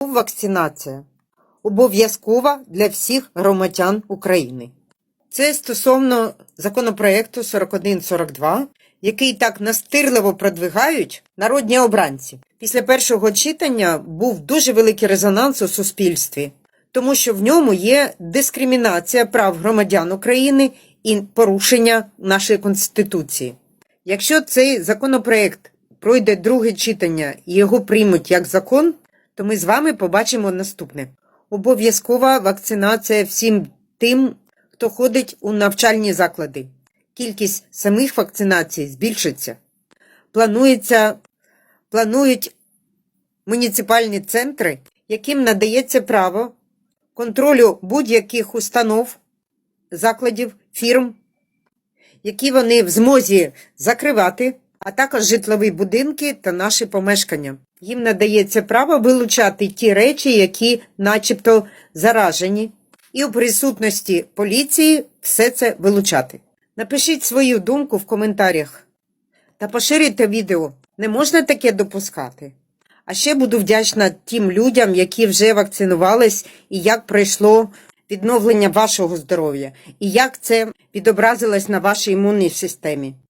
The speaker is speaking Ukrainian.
Вакцинація обов'язкова для всіх громадян України. Це стосовно законопроекту 4142, який так настирливо продвигають народні обранці. Після першого читання був дуже великий резонанс у суспільстві, тому що в ньому є дискримінація прав громадян України і порушення нашої конституції. Якщо цей законопроект пройде друге читання і його приймуть як закон, то ми з вами побачимо наступне: обов'язкова вакцинація всім тим, хто ходить у навчальні заклади. Кількість самих вакцинацій збільшиться. Планується, планують муніципальні центри, яким надається право контролю будь-яких установ, закладів, фірм, які вони в змозі закривати, а також житлові будинки та наші помешкання. Їм надається право вилучати ті речі, які начебто заражені, і у присутності поліції все це вилучати. Напишіть свою думку в коментарях та поширюйте відео. Не можна таке допускати. А ще буду вдячна тим людям, які вже вакцинувались, і як пройшло відновлення вашого здоров'я, і як це відобразилось на вашій імунній системі.